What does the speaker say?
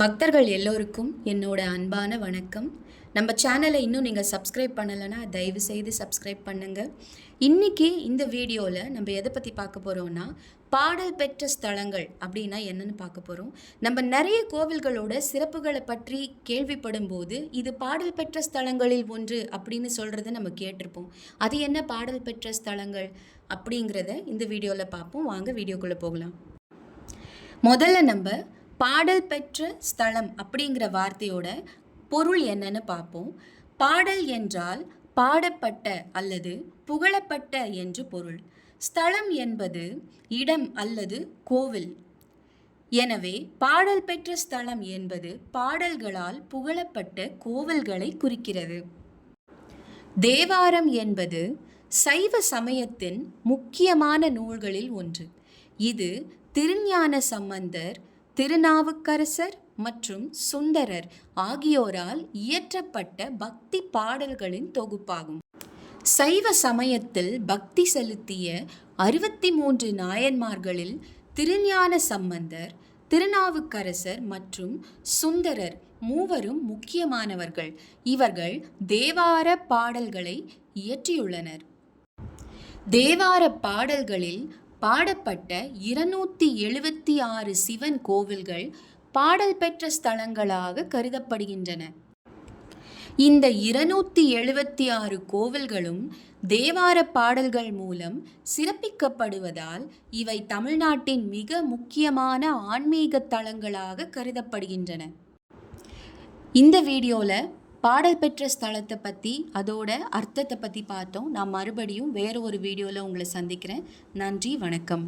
பக்தர்கள் எல்லோருக்கும் என்னோட அன்பான வணக்கம். நம்ம சேனலை இன்னும் நீங்கள் சப்ஸ்கிரைப் பண்ணலைன்னா தயவு செய்து சப்ஸ்கிரைப் பண்ணுங்கள் இன்னைக்கு இந்த வீடியோவில் நம்ம எதை பற்றி பார்க்க போகிறோம்னா பாடல் பெற்ற ஸ்தலங்கள் அப்படின்னா என்னென்னு பார்க்க போகிறோம் நம்ம நிறைய கோவில்களோட சிறப்புகளை பற்றி கேள்விப்படும் போது இது பாடல் பெற்ற ஸ்தலங்களில் ஒன்று அப்படின்னு சொல்கிறத நம்ம கேட்டிருப்போம். அது என்ன பாடல் பெற்ற ஸ்தலங்கள் அப்படிங்கிறத இந்த வீடியோவில் பார்ப்போம். வாங்க வீடியோக்குள்ளே போகலாம். முதல்ல நம்ம பாடல் பெற்ற ஸ்தலம் அப்படிங்கிற வார்த்தையோட பொருள் என்னன்னு பார்ப்போம். பாடல் என்றால் பாடப்பட்ட அல்லது புகழப்பட்ட என்று பொருள். ஸ்தலம் என்பது இடம் அல்லது கோவில். எனவே பாடல் பெற்ற ஸ்தலம் என்பது பாடல்களால் புகழப்பட்ட கோவில்களை குறிக்கிறது. தேவாரம் என்பது சைவ சமயத்தின் முக்கியமான நூல்களில் ஒன்று. இது திருஞான சம்பந்தர் திருநாவுக்கரசர் மற்றும் சுந்தரர் ஆகியோரால் இயற்றப்பட்ட பக்தி பாடல்களின் தொகுப்பாகும். சைவ சமயத்தில் பக்தி செலுத்திய அறுபத்தி மூன்று நாயன்மார்களில் திருஞான சம்பந்தர் திருநாவுக்கரசர் மற்றும் சுந்தரர் மூவரும் முக்கியமானவர்கள். இவர்கள் தேவார பாடல்களை இயற்றியுள்ளனர். தேவார பாடல்களில் பாடப்பட்ட இருநூத்தி எழுபத்தி ஆறு சிவன் கோவில்கள் பாடல் பெற்ற ஸ்தலங்களாக கருதப்படுகின்றன. இந்த இருநூத்தி எழுபத்தி ஆறு கோவில்களும் தேவார பாடல்கள் மூலம் சிறப்பிக்கப்படுவதால் இவை தமிழ்நாட்டின் மிக முக்கியமான ஆன்மீக தலங்களாக கருதப்படுகின்றன. இந்த வீடியோவில் பாடல் பெற்ற ஸ்தலத்தை பற்றி அதோட அர்த்தத்தை பற்றி பார்த்தோம். நான் மறுபடியும் வேறு ஒரு வீடியோவில் உங்களை சந்திக்கிறேன். நன்றி வணக்கம்.